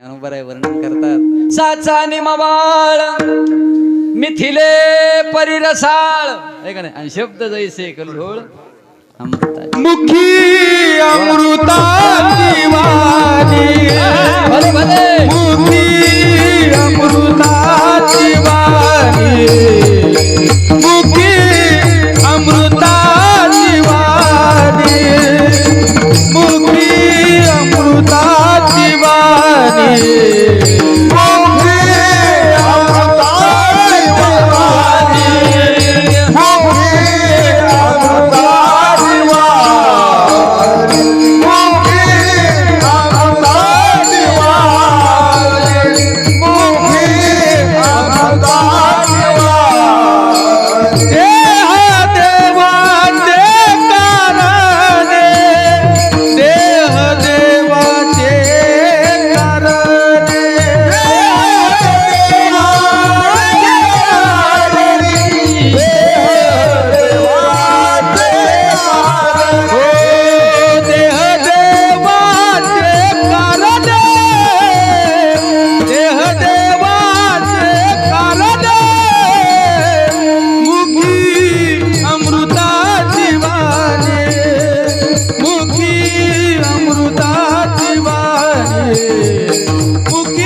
ज्ञानोबर आहे वर्णन करतात. साचा निमवाळ मिथिले परिरसाळ. आहे का नाही? आणि शब्द जैसे कल्होळ अमृता मुखी अमृता 你。O que